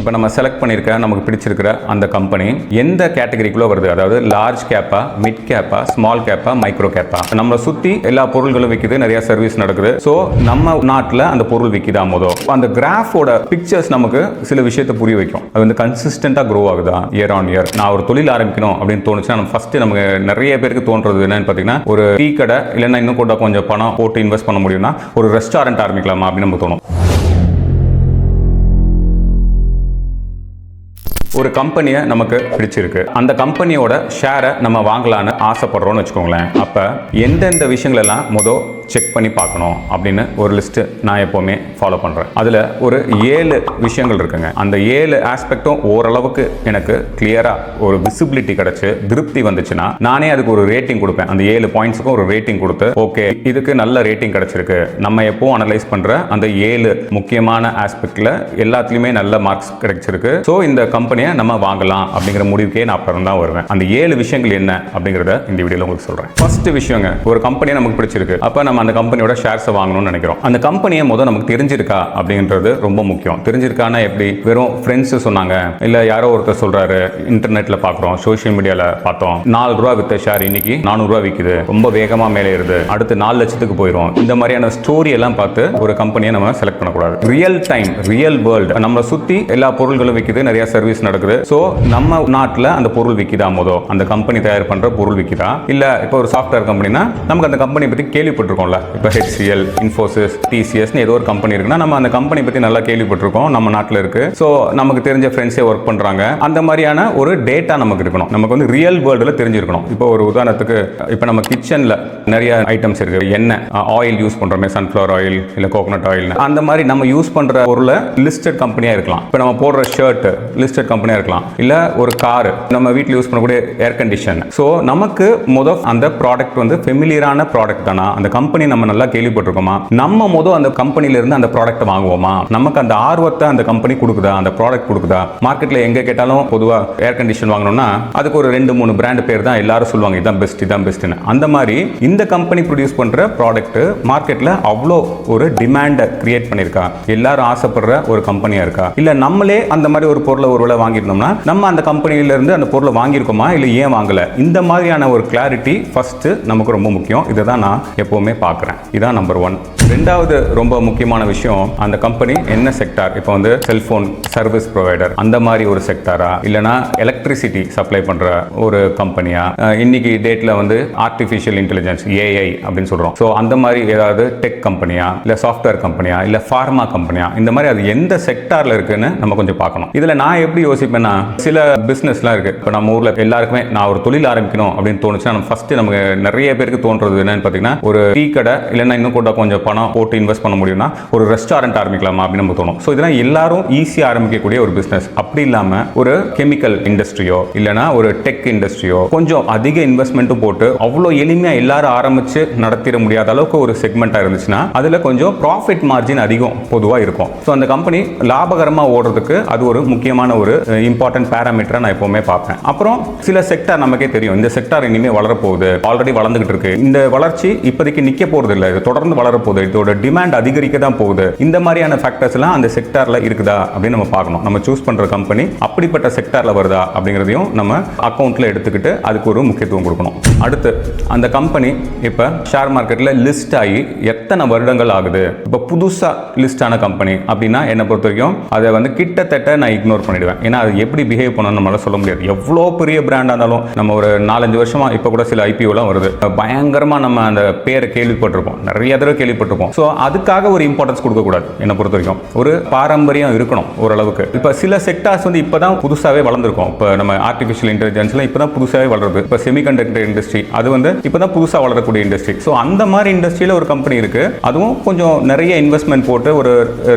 இப்போ நம்ம செலக்ட் பண்ணியிருக்க நமக்கு பிடிச்சிருக்கிற அந்த கம்பெனி எந்த கேட்டகரிக்குள்ளே வருது? அதாவது லார்ஜ் கேப்பா மிட் கேப்பா ஸ்மால் கேப்பா மைக்ரோ கேப்பா நம்மளை சுற்றி எல்லா பொருள்களும் விற்குது நிறைய சர்வீஸ் நடக்குது. ஸோ நம்ம நாட்டில் அந்த பொருள் விற்கிதா மோதோ? அந்த கிராஃபோட பிக்சர்ஸ் நமக்கு சில விஷயத்தை புரிய வைக்கும். அது வந்து கன்சிஸ்டண்டாக க்ரோ ஆகுதா? இயர் ஆன் இயர் நான் ஒரு தொழில் ஆரம்பிக்கணும் அப்படின்னு தோணுச்சுன்னா நம்ம ஃபர்ஸ்ட் நமக்கு நிறைய பேருக்கு தோன்றது என்னன்னு பார்த்தீங்கன்னா ஒரு டீ கடை இல்லைன்னா இன்னும் கூட கொஞ்சம் பணம் போட்டு இன்வெஸ்ட் பண்ண முடியும்னா ஒரு ரெஸ்டாரண்ட் ஆரம்பிக்கலாமா அப்படின்னு நமக்கு தோணும். ஒரு கம்பெனியை நமக்கு பிடிச்சிருக்கு. அந்த கம்பெனியோட ஷேரை நம்ம வாங்கலான்னு ஆசைப்படுறோம்னு வச்சுக்கோங்களேன். அப்போ எந்தெந்த விஷயங்களெல்லாம் மொதல் செக் பண்ணி பார்க்கணும் அப்படின்னு ஒரு லிஸ்ட்டு நான் எப்போவுமே ஃபாலோ பண்ணுறேன் அதில் ஒரு ஏழு விஷயங்கள் இருக்குங்க. அந்த ஏழு ஆஸ்பெக்டும் ஓரளவுக்கு எனக்கு கிளியராக ஒரு விசிபிலிட்டி கிடச்சி திருப்தி வந்துச்சுன்னா நானே அதுக்கு ஒரு ரேட்டிங் கொடுப்பேன். அந்த ஏழு பாயிண்ட்ஸுக்கும் ஒரு ரேட்டிங் கொடுத்து ஓகே இதுக்கு நல்ல ரேட்டிங் கிடச்சிருக்கு. நம்ம எப்போ அனலைஸ் பண்ணுற அந்த ஏழு முக்கியமான ஆஸ்பெக்டில் எல்லாத்துலேயுமே நல்ல மார்க்ஸ் கிடைச்சிருக்கு. ஸோ இந்த கம்பெனியை நம்ம வாங்கலாம் அப்படிங்கிற முடிவுக்கே நான் அப்புறம் தான் வருவேன். அந்த ஏழு விஷயங்கள் என்ன அப்படிங்கிறத இந்த வீடியோவில் உங்களுக்கு சொல்கிறேன் ஃபர்ஸ்ட் விஷயங்க ஒரு கம்பெனியை நமக்கு பிடிச்சிருக்கு. அப்போ நம்ம அந்த கம்பெனியோட ஷேர்ஸை வாங்கணும்னு நினைக்கிறோம். அந்த கம்பெனியை முதல் நமக்கு தெரிஞ்சிருக்கா அப்படின்றது ரொம்ப முக்கியம். தெரிஞ்சிருக்கானா எப்படி? வெறும் ஃப்ரெண்ட்ஸ் சொன்னாங்க. இல்லை யாரோ ஒருத்தர் சொல்றாரு இன்டர்நெட்ல பார்க்குறோம் சோஷியல் மீடியாவில் பார்த்தோம். நாலு ரூபா வித்த ஷேர் இன்னைக்கு நானூறுரூவா விற்குது ரொம்ப வேகமாக மேலே ஏறுது. அடுத்து நாலு லட்சத்துக்கு போயிடும் இந்த மாதிரியான ஸ்டோரி எல்லாம் பார்த்து ஒரு கம்பெனியை நம்ம செலக்ட் பண்ணக்கூடாது. ரியல் டைம் ரியல் வேர்ல்டு நம்மளை சுற்றி எல்லா பொருள்களும் விற்குது நிறைய சர்வீஸ் நடக்குது. ஸோ நம்ம நாட்டில் அந்த பொருள் விற்கிதா மொதல்? அந்த கம்பெனி தயார் பண்ணுற பொருள் விற்கிதா இல்லை இப்போ ஒரு சாஃப்ட்வேர் கம்பெனினா நமக்கு அந்த கம்பெனியை பற்றி கேள்விப்பட்டிருக்கோம் கேள்விப்பட்டிருக்கோம்ல இப்போ ஹெச்சிஎல் இன்ஃபோசிஸ் டிசிஎஸ்னு ஏதோ ஒரு கம்பெனி இருக்குன்னா நம்ம அந்த கம்பெனி பற்றி நல்லா கேள்விப்பட்டிருக்கோம் நம்ம நாட்டில் இருக்கு. ஸோ நமக்கு தெரிஞ்ச ஃப்ரெண்ட்ஸே ஒர்க் பண்ணுறாங்க அந்த மாதிரியான ஒரு டேட்டா நமக்கு இருக்கணும். நமக்கு வந்து ரியல் வேர்ல்டில் தெரிஞ்சிருக்கணும். இப்போ ஒரு உதாரணத்துக்கு இப்போ நம்ம கிச்சனில் நிறைய ஐட்டம்ஸ் இருக்கு. எண்ணெய் ஆயில் யூஸ் பண்ணுறோமே சன்ஃப்ளவர் ஆயில் இல்லை கோகனட் ஆயில் அந்த மாதிரி நம்ம யூஸ் பண்ணுற பொருளை லிஸ்டட் கம்பெனியாக இருக்கலாம். இப்போ நம்ம போடுற ஷர்ட் லிஸ்டட் கம்பெனியாக இருக்கலாம். இல்லை ஒரு கார் நம்ம வீட்டில் யூஸ் பண்ணக்கூடிய ஏர் கண்டிஷன் ஸோ நமக்கு முத அந்த ப்ராடக்ட் வந்து ஃபெமிலியரான ப்ராடக்ட் தானா? அந்த கம்பெனி நம்ம நல்லா கேள்விப்பட்டிருக்கோமா? நம்ம மொதல் அந்த கம்பெனில இருந்து அந்த ப்ராடக்ட் வாங்குவோமா? நமக்கு அந்த ஆர்வத்தை அந்த கம்பெனி கொடுக்குதா? அந்த ப்ராடக்ட் கொடுக்குதா? மார்க்கெட்ல எங்க கேட்டாலும் பொதுவாக ஏர் கண்டிஷன் வாங்கணும்னா அதுக்கு ஒரு ரெண்டு மூணு பிராண்ட் பேர் தான் எல்லாரும் சொல்லுவாங்க இதான் பெஸ்ட் இதான் பெஸ்ட்னு அந்த மாதிரி இந்த கம்பெனி ப்ரொடியூஸ் பண்ற ப்ராடக்ட் மார்க்கெட்ல அவ்வளோ ஒரு டிமாண்டை கிரியேட் பண்ணியிருக்கா? எல்லாரும் ஆசைப்படுற ஒரு கம்பெனியா இருக்கா? இல்ல நம்மளே அந்த மாதிரி ஒரு பொருளை ஒருவேளை வாங்கிருந்தோம்னா நம்ம அந்த கம்பெனில இருந்து அந்த பொருளை வாங்கியிருக்கோமா? இல்ல ஏன் வாங்கல? இந்த மாதிரியான ஒரு கிளாரிட்டி ஃபர்ஸ்ட் நமக்கு ரொம்ப முக்கியம். இதை தான் நான் எப்பவுமே பார்க்குறேன். இதான் நம்பர் ஒன் ரெண்டாவது ரொம்ப முக்கியமான விஷயம் அந்த கம்பெனி என்ன செக்டார் இப்போ வந்து செல்போன் சர்வீஸ் ப்ரொவைடர் அந்த மாதிரி ஒரு செக்டாரா இல்லைனா எலக்ட்ரிசிட்டி சப்ளை பண்ற ஒரு கம்பெனியா இன்னைக்கு டேட்ல வந்து ஆர்டிஃபிஷியல் இன்டெலிஜென்ஸ் ஏஐ அப்படின்னு சொல்றோம். ஸோ அந்த மாதிரி ஏதாவது டெக் கம்பெனியா இல்லை சாஃப்ட்வேர் கம்பெனியா இல்லை ஃபார்மா கம்பெனியா இந்த மாதிரி அது எந்த செக்டார்ல இருக்குன்னு நம்ம கொஞ்சம் பார்க்கணும். இதில் நான் எப்படி யோசிப்பேன்னா சில பிஸ்னஸ்லாம் இருக்கு. இப்போ நம்ம ஊரில் எல்லாருக்குமே நான் ஒரு தொழில் ஆரம்பிக்கணும் அப்படின்னு தோணுச்சுன்னா நம்ம ஃபர்ஸ்ட் நமக்கு நிறைய பேருக்கு தோன்றது என்னன்னு பார்த்தீங்கன்னா ஒரு டீ கடை இல்லைன்னா இன்னும் கூட கொஞ்சம் பணம் போட்டு இன்வெஸ்ட் பண்ண முடியும்னா ஒரு ரெஸ்டாரண்ட் ஆரம்பிக்கலாமா அப்படின்னு நம்ம தோணும். ஸோ இதெல்லாம் எல்லாரும் ஈஸியாக ஆரம்பிக்கக்கூடிய ஒரு பிஸ்னஸ் அப்படி இல்லாமல் ஒரு கெமிக்கல் இண்டஸ்ட்ரியோ இல்லைன்னா ஒரு டெக் இண்டஸ்ட்ரியோ கொஞ்சம் அதிக இன்வெஸ்ட்மெண்ட்டும் போட்டு அவ்வளோ எளிமையாக எல்லாரும் ஆரம்பித்து நடத்திட முடியாத அளவுக்கு ஒரு செக்மெண்ட்டாக இருந்துச்சுன்னா அதில் கொஞ்சம் ப்ராஃபிட் மார்ஜின் அதிகம் பொதுவாக இருக்கும். ஸோ அந்த கம்பெனி லாபகரமாக ஓடுறதுக்கு அது ஒரு முக்கியமான ஒரு இம்பார்ட்டன்ட் பேராமீட்டராக நான் எப்போவுமே பார்ப்பேன். அப்புறம் சில செக்டார் நமக்கே தெரியும். இந்த செக்டார் இனிமேல் வளரப்போகுது. ஆல்ரெடி வளர்ந்துகிட்டு இருக்கு. இந்த வளர்ச்சி இப்போதைக்கு நிற்க போறது இல்லை இது தொடர்ந்து வளரப்போகுது. இதோட டிமாண்ட் அதிகரிக்க தான் போகுது. இந்த மாதிரியான ஃபேக்டர்ஸ் எல்லாம் அந்த செக்டார்ல இருக்குதா அப்படின்னு நம்ம பார்க்கணும். நம்ம சூஸ் பண்ற கம்பெனி அப்படிப்பட்ட செக்டார்ல வருதா அப்படிங்கிறதையும் நம்ம அக்கௌண்ட்டில் எடுத்துக்கிட்டு அதுக்கு ஒரு முக்கியத்துவம் கொடுக்கணும். அடுத்து அந்த கம்பெனி இப்போ ஷேர் மார்க்கெட்ல லிஸ்ட் ஆகி எத்தனை வருடங்கள் ஆகுது? இப்போ புதுசா லிஸ்ட் ஆன கம்பெனி அப்படின்னா என்னை பொறுத்த வரைக்கும் அதை வந்து கிட்டத்தட்ட நான் இக்னோர் பண்ணிடுவேன். ஏன்னா அது எப்படி பிஹேவ் பண்ணணும் நம்மளால சொல்ல முடியாது. எவ்வளோ பெரிய பிராண்டாக இருந்தாலும் நம்ம ஒரு நாலஞ்சு வருஷமா இப்போ கூட சில ஐபிஓலாம் வருது. பயங்கரமாக நம்ம அந்த பேரை கேள்வி கேள்விப்பட்டிருப்போம். நிறைய தடவை கேள்விப்பட்டிருப்போம். ஸோ அதுக்காக ஒரு இம்பார்ட்டன்ஸ் கொடுக்கக்கூடாது என்னை பொறுத்த வரைக்கும் ஒரு பாரம்பரியம் இருக்கணும் ஓரளவுக்கு. இப்போ சில செக்டார்ஸ் வந்து இப்போ தான் புதுசாகவே வளர்ந்துருக்கும். இப்போ நம்ம ஆர்டிஃபிஷியல் இன்டெலிஜென்ஸ்லாம் இப்போ தான் புதுசாகவே வளருது. இப்போ செமிகண்டக்டர் இண்டஸ்ட்ரி அது வந்து இப்போ தான் புதுசாக வளரக்கூடிய இண்டஸ்ட்ரி ஸோ அந்த மாதிரி இண்டஸ்ட்ரியில் ஒரு கம்பெனி இருக்கு. அதுவும் கொஞ்சம் நிறைய இன்வெஸ்ட்மெண்ட் போட்டு ஒரு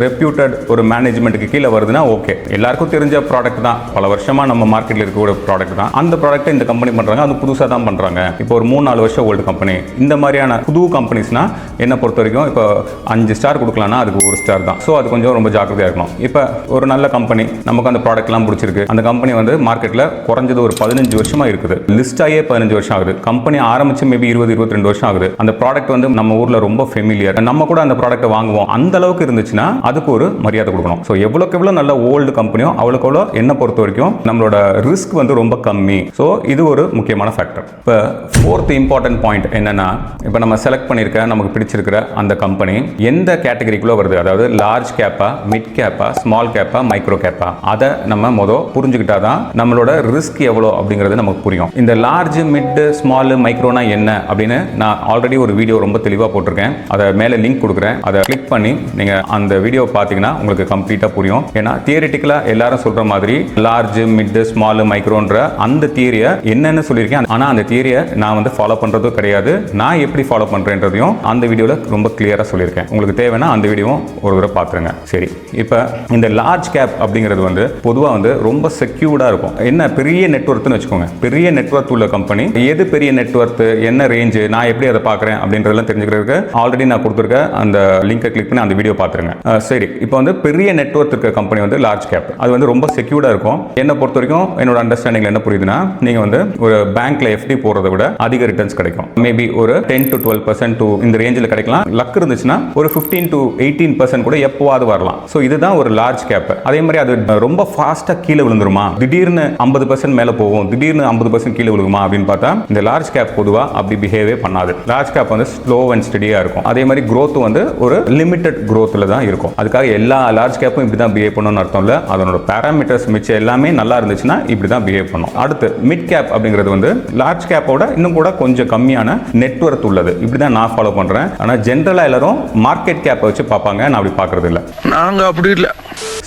ரெப்யூட்டட் ஒரு மேனேஜ்மெண்ட்டுக்கு கீழே வருதுன்னா ஓகே எல்லாருக்கும் தெரிஞ்ச ப்ராடக்ட் தான். பல வருஷமா நம்ம மார்க்கெட்டில் இருக்கக்கூடிய ப்ராடக்ட் தான். அந்த ப்ராடக்ட்டை இந்த கம்பெனி பண்ணுறாங்க அது புதுசாக தான் பண்றாங்க. இப்போ ஒரு மூணு நாலு வருஷம் ஓல்டு கம்பெனி இந்த மாதிரியான புது கம்பெனி கம்பெனிஸ்னா என்ன பொறுத்த வரைக்கும் இப்போ அஞ்சு ஸ்டார் கொடுக்கலாம்னா அதுக்கு ஒரு ஸ்டார் தான். ஸோ அது கொஞ்சம் ரொம்ப ஜாக்கிரதையாக இருக்கணும். இப்போ ஒரு நல்ல கம்பெனி நமக்கு அந்த ப்ராடக்ட்லாம் பிடிச்சிருக்கு. அந்த கம்பெனி வந்து மார்க்கெட்டில் குறைஞ்சது ஒரு பதினஞ்சு வருஷமா இருக்குது. லிஸ்ட் பதினஞ்சு வருஷம் ஆகுது. கம்பெனி ஆரம்பிச்சு மேபி இருபது இருபத்தி ரெண்டு வருஷம் ஆகுது. அந்த ப்ராடக்ட் வந்து நம்ம ஊரில் ரொம்ப ஃபெமிலியர் நம்ம கூட அந்த ப்ராடக்ட்டை வாங்குவோம். அந்த அளவுக்கு இருந்துச்சுன்னா அதுக்கு ஒரு மரியாதை கொடுக்கணும். ஸோ எவ்வளோக்கு எவ்வளோ நல்ல ஓல்டு கம்பெனியோ அவ்வளோக்கு எவ்வளோ என்ன பொறுத்த வரைக்கும் நம்மளோட ரிஸ்க் வந்து ரொம்ப கம்மி. ஸோ இது ஒரு முக்கியமான ஃபேக்டர் இப்போ ஃபோர்த் இம்பார்ட்டன்ட் பாயிண்ட் என்னன்னா இப்போ நம்ம செலக்ட் பண்ணியிருக்க நமக்கு பிடிச்சிருக்கிற அந்த கம்பெனி எந்த கேட்டகரிக்குள்ளே வருது? அதாவது லார்ஜ் கேப்பா மிட் கேப்பா ஸ்மால் கேப்பா மைக்ரோ கேப்பா அதை நம்ம மொதல் புரிஞ்சுக்கிட்டா தான் நம்மளோட ரிஸ்க் எவ்வளோ அப்படிங்கிறது நமக்கு புரியும். இந்த லார்ஜ் மிட் ஸ்மால் மைக்ரோனா என்ன அப்படின்னு நான் ஆல்ரெடி ஒரு வீடியோ ரொம்ப தெளிவாக போட்டிருக்கேன். அதை மேலே லிங்க் கொடுக்குறேன். அதை கிளிக் பண்ணி நீங்கள் அந்த வீடியோ பார்த்தீங்கன்னா உங்களுக்கு கம்ப்ளீட்டாக புரியும். ஏன்னா தியரிட்டிக்கலாக எல்லாரும் சொல்கிற மாதிரி லார்ஜ் மிட் ஸ்மால் மைக்ரோன்ற அந்த தியரியை என்னென்னு சொல்லியிருக்கேன். ஆனால் அந்த தியரியை நான் வந்து ஃபாலோ பண்ணுறதும் கிடையாது. நான் எப்படி ஃபாலோ அப்படின்றதையும் அந்த வீடியோவில் ரொம்ப கிளியராக சொல்லியிருக்கேன். உங்களுக்கு தேவைன்னா அந்த வீடியோவும் ஒரு தடவை பார்த்துருங்க. சரி இப்போ இந்த லார்ஜ் கேப் அப்படிங்கிறது வந்து பொதுவாக வந்து ரொம்ப செக்யூர்டாக இருக்கும். என்ன பெரிய நெட்ஒர்க்னு வச்சுக்கோங்க. பெரிய நெட்ஒர்க் உள்ள கம்பெனி எது பெரிய நெட்ஒர்க் என்ன ரேஞ்சு நான் எப்படி அதை பார்க்குறேன் அப்படின்றதெல்லாம் தெரிஞ்சுக்கிறதுக்கு ஆல்ரெடி நான் கொடுத்துருக்க அந்த லிங்கை கிளிக் பண்ணி அந்த வீடியோ பார்த்துருங்க. சரி இப்போ வந்து பெரிய நெட்ஒர்க் இருக்க கம்பெனி வந்து லார்ஜ் கேப் அது வந்து ரொம்ப செக்யூர்டாக இருக்கும். என்னை பொறுத்த வரைக்கும் என்னோட அண்டர்ஸ்டாண்டிங் என்ன புரியுதுன்னா நீங்கள் வந்து ஒரு பேங்க்ல எஃப்டி போடுறத விட அதிக ரிட்டர்ன்ஸ் கிடைக்கும். மேபி ஒரு ten to twelve percent to இந்த ரேஞ்சில் கிடைக்கலாம். லக் இருந்துச்சுன்னா ஒரு ஃபிஃப்டீன் டு எயிட்டீன் பர்சன்ட் கூட எப்போவாது வரலாம். ஸோ இதுதான் ஒரு லார்ஜ் கேப் அதே மாதிரி அது ரொம்ப ஃபாஸ்ட்டாக கீழே விழுந்துருமா? திடீர்னு ஐம்பது பர்சன்ட் மேலே போகும். திடீர்னு ஐம்பது பர்சன்ட் கீழே விழுகுமா அப்படின்னு பார்த்தா இந்த லார்ஜ் கேப் பொதுவாக அப்படி பிஹேவே பண்ணாது. லார்ஜ் கேப் வந்து ஸ்லோ அண்ட் ஸ்டடியாக இருக்கும். அதே மாதிரி க்ரோத் வந்து ஒரு லிமிட்டட் க்ரோத்தில் தான் இருக்கும். அதுக்காக எல்லா லார்ஜ் கேப்பும் இப்படி தான் பிஹேவ் பண்ணணும்னு அர்த்தம் இல்லை. அதனோட பேராமீட்டர்ஸ் மிச்சம் எல்லாமே நல்லா இருந்துச்சுன்னா இப்படி தான் பிஹேவ் பண்ணும். அடுத்து மிட் கேப் அப்படிங்கிறது வந்து லார்ஜ் கேப்போட இன்னும் கூட கொஞ்சம் கம்மியான நெட்ஒர்க் உள்ளது. இப்படி தான் நான் ஃபாலோ பண்ணுறேன் ஆனால் ஜென்ரலாக எல்லாரும் மார்க்கெட் கேப்பை வச்சு பார்ப்பாங்க. நான் அப்படி பார்க்கறது இல்லை. நாங்க அப்படி இல்லை.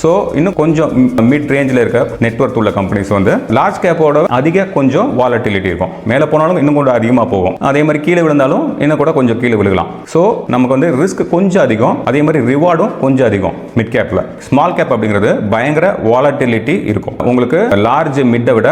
ஸோ இன்னும் கொஞ்சம் மிட் ரேஞ்சில் இருக்க நெட்ஒர்க் உள்ள கம்பெனிஸ் வந்து லார்ஜ் கேப்போட அதிக கொஞ்சம் வாலட்டிலிட்டி இருக்கும். மேலே போனாலும் இன்னும் கொஞ்சம் அதிகமாக போகும். அதே மாதிரி கீழே விழுந்தாலும் இன்னும் கூட கொஞ்சம் கீழே விழுகலாம். ஸோ நமக்கு வந்து ரிஸ்க் கொஞ்சம் அதிகம். அதே மாதிரி ரிவார்டும் கொஞ்சம் அதிகம் மிட் கேப்பில் ஸ்மால் கேப் அப்படிங்கிறது பயங்கர வாலட்டிலிட்டி இருக்கும். உங்களுக்கு லார்ஜ் மிட்டை விட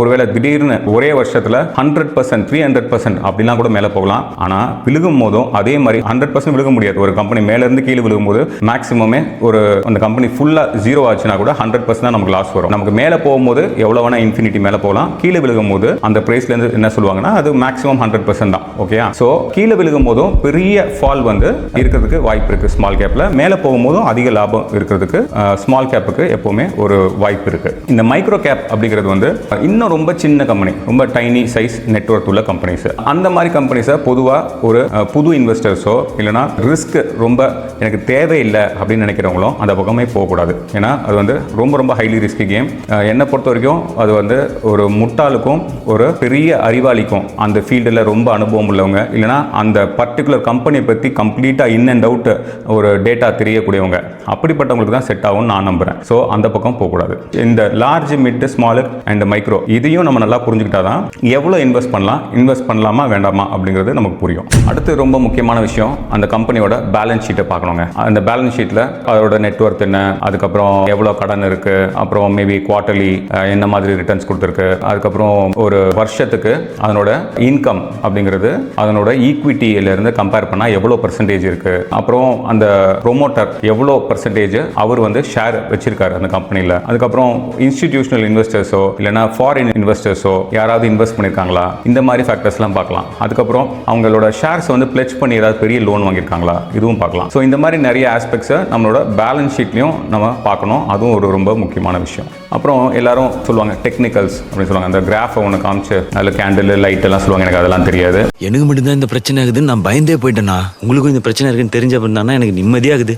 ஒருவேளை திடீர்னு ஒரே வருஷத்தில் hundred percent three hundred percent அப்படிலாம் கூட மேலே போகலாம். ஆனால் விழுகும் போதும் அதே மாதிரி ஹண்ட்ரட் பர்சன்ட் விழுக முடியாது. ஒரு கம்பெனி மேலேருந்து கீழே விழுகும்போது மேக்ஸிமமே ஒரு அந்த கம்பெனி ஃபுல்லாக ஜீரோ ஆச்சுன்னா கூட ஹண்ட்ரட் பர்சன்ட் தான் நமக்கு லாஸ் வரும். நமக்கு மேலே போகும்போது எவ்வளோ வேணா இன்ஃபினிட்டி மேலே போகலாம். கீழே விழுகும் போது அந்த ப்ரைஸ்லேருந்து என்ன சொல்லுவாங்கன்னா அது மேக்ஸிமம் ஹண்ட்ரட் பர்சன்ட் தான். ஓகே ஸோ கீழே விழுகும் போதும் பெரிய ஃபால் வந்து இருக்கிறதுக்கு வாய்ப்பு இருக்குது ஸ்மால் கேப்பில் மேலே போகும்போதும் அதிக லாபம் இருக்கிறதுக்கு ஸ்மால் கேப்புக்கு எப்போவுமே ஒரு வாய்ப்பு இருக்குது இந்த மைக்ரோ கேப் அப்படிங்கிறது வந்து இன்னும் ரொம்ப சின்ன கம்பெனி ரொம்ப டைனி சைஸ் நெட்ஒர்க் உள்ள கம்பெனிஸ் அந்த மாதிரி கம்பெனிஸை பொதுவாக ஒரு புது இன்வெஸ்டர்ஸோ இல்லைனா ரிஸ்க் ரொம்ப எனக்கு தேவையில்லை அப்படின்னு நினைக்கிறவங்களும் அந்த பக்கமே போகக்கூடாது. ஏன்னா அது வந்து ரொம்ப ரொம்ப ஹைலி ரிஸ்கி கேம் என்னை பொறுத்த வரைக்கும் அது வந்து ஒரு முட்டாளுக்கும் ஒரு பெரிய அறிவாளிக்கும் அந்த ஃபீல்டில் ரொம்ப அனுபவம் உள்ளவங்க இல்லைனா அந்த பர்டிகுலர் கம்பெனியை பற்றி கம்ப்ளீட்டாக இன் அண்ட் அவுட் ஒரு டேட்டா தெரியக்கூடியவங்க. அப்படிப்பட்டவங்களுக்கு தான் செட் ஆகும்னு நான் நம்புகிறேன் ஸோ அந்த பக்கம் போகக்கூடாது. இந்த large mid small and micro இதையும் நம்ம நல்லா புரிஞ்சுக்கிட்டா தான் எவ்வளோ இன்வெஸ்ட் பண்ணலாம் இன்வெஸ்ட் பண்ணலாமா வேண்டாமா அப்படிங்கிறது நமக்கு புரியும். அடுத்து ரொம்ப முக்கியமான விஷயம் அந்த கம்பெனியோட பேலன்ஸ் ஷீட்டை பார்க்கணுங்க. அந்த பேலன்ஸ் ஷீட்டில் அதோட நெட்ஒர்க் என்ன அதுக்கப்புறம் எவ்வளோ கடன் இருக்குது அப்புறம் மேபி குவார்ட்டர்லி என்ன மாதிரி ரிட்டர்ன்ஸ் கொடுத்துருக்கு அதுக்கப்புறம் ஒரு வருஷத்துக்கு அதனோட இன்கம் அப்படிங்கிறது அதனோட ஈக்விட்டியில இருந்து கம்பேர் பண்ணால் எவ்வளோ பர்சன்டேஜ் இருக்குது அப்புறம் அந்த ப்ரொமோட்டர் எவ்வளோ பர்சன்டேஜ் அவர் வந்து ஷேர் வச்சிருக்காரு அந்த கம்பெனியில் அதுக்கப்புறம் இன்ஸ்டிடியூஷனல் இன்வெஸ்டர்ஸோ இல்லைனா ஃபாரின் இன்வெஸ்டர்ஸோ யாராவது இன்வெஸ்ட் பண்ணியிருக்காங்களா இந்த மாதிரி ஃபேக்டர்ஸ்லாம் பார்க்கலாம். அதுக்கப்புறம் அவங்களோட ஷேர்ஸ் வந்து பிளெச் பண்ணி ஏதாவது பெரிய லோன் வாங்கியிருக்காங்களா? இதுவும் பார்க்கலாம். ஸோ இந்த மாதிரி நிறைய ஆஸ்பெக்ட்ஸை நம்மளோட பேலன்ஸ் ஷீட்லையும் நம்ம பார்க்கணும். அதுவும் ஒரு ரொம்ப முக்கியமான விஷயம். அப்புறம் எல்லாரும் சொல்லுவாங்க டெக்னிக்கல்ஸ் அப்படின்னு சொல்லுவாங்க. அந்த கிராஃபை ஒன்று காமிச்சு அதில் கேண்டில் லைட் எல்லாம் சொல்லுவாங்க. எனக்கு அதெல்லாம் தெரியாது. எனக்கு மட்டும்தான் இந்த பிரச்சனை ஆகுதுன்னு நான் பயந்தே போயிட்டேனா? உங்களுக்கும் இந்த பிரச்சனை இருக்குன்னு தெரிஞ்ச பண்ணா எனக்கு நிம்மதியாகுது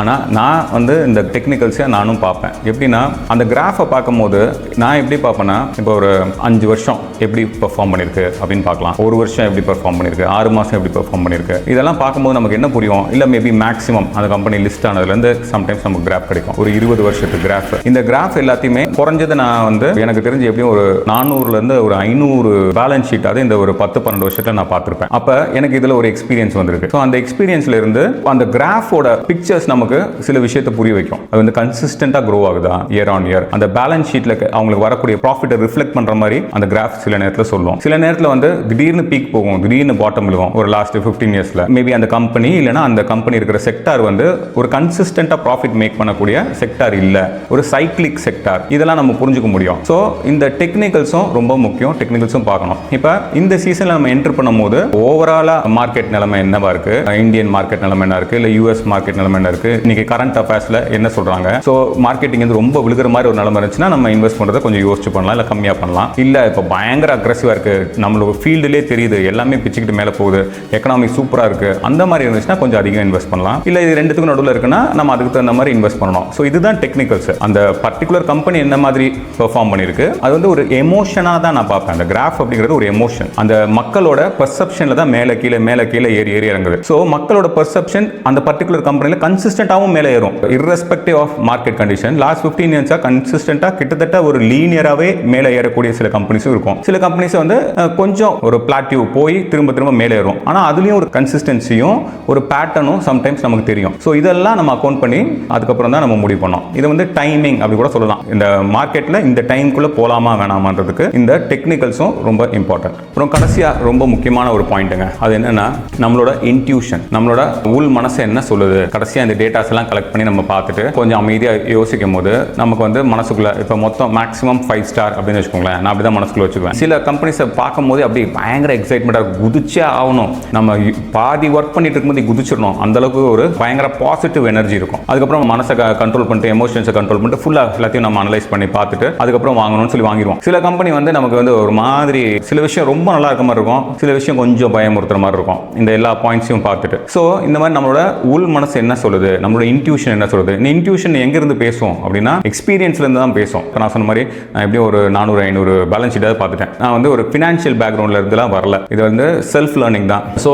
ஆனால் நான் வந்து இந்த டெக்னிக்கல்ஸை நானும் பார்ப்பேன். எப்படின்னா அந்த கிராஃபை பார்க்கும்போது நான் எப்படி பார்ப்பேன்னா இப்போ ஒரு அஞ்சு வருஷம் எப்படி பெர்ஃபார்ம் பண்ணியிருக்கு அப்படின்னு பார்க்கலாம். ஒரு வருஷம் எப்படி பெர்ஃபார்ம் பண்ணியிருக்கு ஆறு மாதம் எப்படி பெர்ஃபார்ம் பண்ணியிருக்கு? இதெல்லாம் பார்க்கும்போது நமக்கு என்ன புரியும்? இல்லை மேபி மேக்ஸிமம் அந்த கம்பெனி லிஸ்ட் ஆனதுலேருந்து சம்டைம்ஸ் நமக்கு கிராஃப் கிடைக்கும். ஒரு இருபது வருஷத்து கிராஃப் இந்த கிராஃப் எல்லாத்தையுமே குறைஞ்சது நான் வந்து எனக்கு தெரிஞ்சு எப்படியும் ஒரு நானூறுலேருந்து ஒரு ஐநூறு பேலன்ஸ் ஷீட்டாவது இந்த ஒரு பத்து பன்னெண்டு வருஷத்தில் நான் பார்த்துருப்பேன். அப்போ எனக்கு இதில் ஒரு எக்ஸ்பீரியன்ஸ் வந்திருக்கு. ஸோ அந்த எக்ஸ்பீரியன்ஸ்ல இருந்து அந்த கிராஃபோட பிக்சர்ஸ் நமக்கு சில விஷயத்தை புரிய வைக்கும். அது வந்து கன்சிஸ்டண்டாக க்ரோ ஆகுதா? இயர் ஆன் இயர் அந்த பேலன்ஸ் ஷீட்டில் அவங்களுக்கு வரக்கூடிய ப்ராஃபிட்டை ரிஃப்ளெக்ட் பண்ணுற மாதிரி அந்த கிராஃப் சில நேரத்தில் சொல்லும். சில நேரத்தில் வந்து திடீர்னு பீக் போகும். திடீர்னு பாட்டம் விழுகும். ஒரு லாஸ்ட் ஃபிஃப்டீன் இயர்ஸில் மேபி அந்த கம்பெனி இல்லைனா அந்த கம்பெனி இருக்கிற செக்டார் வந்து ஒரு கன்சிஸ்டண்ட்டாக ப்ராஃபிட் மேக் பண்ணக்கூடிய செக்டார் இல்லை. ஒரு சைக்ளிக் செக்டார் இதெல்லாம் நம்ம புரிஞ்சுக்க முடியும். ஸோ இந்த டெக்னிக்கல்ஸும் ரொம்ப முக்கியம். டெக்னிக்கல்ஸும் பார்க்கணும். இப்போ இந்த சீசனில் நம்ம என்ட்ரு பண்ணும்போது ஓவராலாக மார்க்கெட் நிலைமை என்னவா இருக்குது இந்தியன் மார்க்கெட் நிலைமை என்ன இருக்குது இல்லை யூஎஸ் மார்க்கெட் நிலைமை என்ன இருக்கு? இன்றைக்கி கரண்ட் அஃபேர்ஸில் என்ன சொல்கிறாங்க ஸோ மார்க்கெட்டிங் வந்து ரொம்ப விழுகிற மாதிரி ஒரு நிலைமை இருந்துச்சுன்னா நம்ம இன்வெஸ்ட் பண்ணுறதை கொஞ்சம் யோசிச்சு பண்ணலாம் இல்லை கம்மியாக பண்ணலாம். இல்லை இப்போ பயங்கர அக்ரஸிவாக இருக்குது நம்மளோட ஃபீல்டுலேயே தெரியுது. எல்லாமே பிச்சுக்கிட்டு மேலே போகுது. எக்கனாமி சூப்பராக இருக்குது அந்த மாதிரி இருந்துச்சுன்னா கொஞ்சம் அதிகம் இன்வெஸ்ட் பண்ணலாம். இல்லை இது ரெண்டுத்துக்கும் நடுவில் இருக்குன்னா நம்ம அதுக்கு தகுந்த மாதிரி இன்வெஸ்ட் பண்ணணும். ஸோ இதுதான் டெக்னிக்கல்ஸ் அந்த பர்டிகுலர் கம்பெனி என்ன மாதிரி பெர்ஃபார்ம் பண்ணியிருக்கு அது வந்து ஒரு எமோஷனாக தான் நான் பார்ப்பேன். அந்த கிராஃப் அப்படிங்கிறது ஒரு எமோஷன் அந்த மக்களோட பெர்செப்ஷனில் தான் மேலே கீழே மேலே கீழே ஏறி ஏறி இறங்குது. ஸோ மக்களோட பெர்செப்ஷன் அந்த பர்டிகுலர் கம்பெனியில் கன்சிஸ்டண்ட்டாகவும் மேலே ஏறும். Irrespective of market condition last fifteen இயர்ஸாக கன்சிஸ்டண்ட்டாக கிட்டத்தட்ட ஒரு லீனியராகவே மேலே ஏறக்கூடிய சில கம்பெனிஸும் இருக்கும். சில கம்பெனிஸ் வந்து கொஞ்சம் ஒரு பிளாட்டிவ் போய் திரும்ப திரும்ப மேலே ஏறும். ஆனால் ஆனால் அதுலேயும் ஒரு கன்சிஸ்டன்சியும் ஒரு பேட்டர்னும் சம்டைம்ஸ் நமக்கு தெரியும். ஸோ இதெல்லாம் நம்ம அக்கௌண்ட் பண்ணி அதுக்கப்புறம் தான் நம்ம முடிவு பண்ணோம். இது வந்து டைமிங் அப்படி கூட சொல்லலாம். இந்த மார்க்கெட்டில் இந்த டைம்குள்ளே போகலாமா வேணாமான்றதுக்கு இந்த டெக்னிக்கல்ஸும் ரொம்ப இம்பார்ட்டன்ட் அப்புறம் கடைசியாக ரொம்ப முக்கியமான ஒரு பாயிண்ட்டுங்க அது என்னென்னா நம்மளோட இன்ட்யூஷன் நம்மளோட உள் மனசு என்ன சொல்லுது? கடைசியாக இந்த டேட்டாஸ் எல்லாம் கலெக்ட் பண்ணி நம்ம பார்த்துட்டு கொஞ்சம் அமைதியாக யோசிக்கும் போது நமக்கு வந்து மனசுக்குள்ளே இப்போ மொத்தம் மேக்ஸிமம் ஃபைவ் ஸ்டார் அப்படின்னு வச்சுக்கோங்களேன். நான் அப்படி தான் மனசுக்குள்ளே வச்சுக்குவேன். சில கம்பெனிஸை பார்க்கும்போது அப்படி பயங்கர எக்ஸைட்மெண்ட்டாக குதிச்சே ஆகணும். நம்ம பாதி ஒர்க் பண்ணிட்டு இருக்கும்போது குதிச்சிடணும். அந்தளவுக்கு ஒரு பயங்கர பாசிட்டிவ் எனர்ஜி இருக்கும். அதுக்கப்புறம் மனசை கண்ட்ரோல் பண்ணிட்டு எமோஷன்ஸை கண்ட்ரோல் பண்ணிட்டு ஃபுல்லாக எல்லாத்தையும் நம்ம அனலைஸ் பண்ணி பார்த்துட்டு அதுக்கப்புறம் வாங்கணும்னு சொல்லி வாங்கிடுவோம். சில கம்பெனி வந்து நமக்கு வந்து ஒரு மாதிரி சில விஷயம் ரொம்ப நல்லா இருக்க மாதிரி இருக்கும். சில விஷயம் கொஞ்சம் பயமுறுத்துற மாதிரி இருக்கும். இந்த எல்லா பாயிண்ட்ஸையும் பார்த்துட்டு. ஸோ இந்த மாதிரி நம்மளோட உள் மனசு என்ன சொல்லுது? நம்மளோட இன்ட்யூஷன் என்ன சொல்லுது? இந்த இன்ட்யூஷன் எங்கேருந்து பேசும் அப்படின்னா எக்ஸ்பீரியன்ஸ்லேருந்து தான் பேசும். இப்போ நான் சொன்ன மாதிரி நான் எப்படியும் ஒரு நானூறு ஐநூறு பேலன்ஸ் ஷீட்டாவது பார்த்துட்டேன். நான் வந்து ஒரு ஃபினான்ஷியல் பேக்ரவுண்டில் இருந்துலாம் வரல. இது வந்து செல்ஃப் லேர்னிங் தான். ஸோ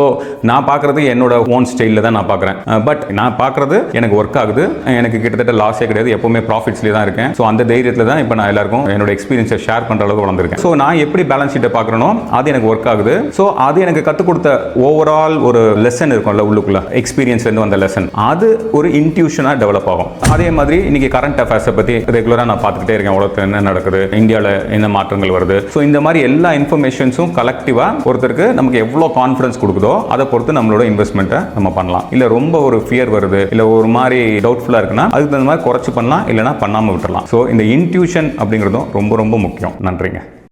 நான் பார்க்குறது என்னோட ஓன் ஸ்டைலில் தான் நான் பார்க்குறேன். பட் uh, நான் பார்க்குறது எனக்கு ஒர்க் ஆகுது. எனக்கு கிட்டத்தட்ட லாஸே கிடையாது. எப்பவுமே ப்ராஃபிட்ஸ்லேயே தான் இருக்கேன். ஸோ அந்த தைரியத்தில் தான் இப்போ நான் எல்லாருக்கும் என்னோட எக்ஸ்பீரியன்ஸை ஷேர் பண்ணுற அளவுக்கு வளர்ந்துருக்கேன். ஸோ நான் எப்படி பேலன்ஸ் ஷீட்டை பார்க்குறனோ அது எனக்கு ஒர்க் ஆகுது. ஸோ அது எனக்கு கற்றுக் கொடுத்த ஓவரால் ஒரு லெசன் இருக்கும்ல உள்ளுக்குள்ள. எக்ஸ்பீரியன்ஸ்லேருந்து வந்த லெசன் அது ஒரு இன்ட்யூஷனாக டெவலப் ஆகும். அதே மாதிரி இன்னைக்கு கரண்ட் அஃபேர்ஸை பற்றி ரெகுலராக நான் பார்த்துக்கிட்டே இருக்கேன். உலகத்தில் என்ன நடக்குது இந்தியாவில் என்ன மாற்றங்கள் வருது. ஸோ இந்த மாதிரி எல்லா இன்ஃபர்மேஷன்ஸும் கலெக்டிவாக ஒருத்தருக்கு நமக்கு எவ்வளோ கான்ஃபிடன்ஸ் கொடுக்குதோ அதை பொறுத்து நம்மளோட இன்வெஸ்ட்மெண்ட்டை நம்ம பண்ணலாம். இல்லை ரொம்ப ஒரு ஃபியர் வருது இல்லை ஒரு மாதிரி டவுட்ஃபுல்லாக இருக்குன்னா அதுக்கு தகுந்த மாதிரி குறைச்சி பண்ணலாம் இல்லைனா பண்ணாமல் விட்டுறலாம். ஸோ இந்த இன்ட்யூஷன் அப்படிங்கிறதும் ரொம்ப ரொம்ப முக்கியம். நன்றிங்க.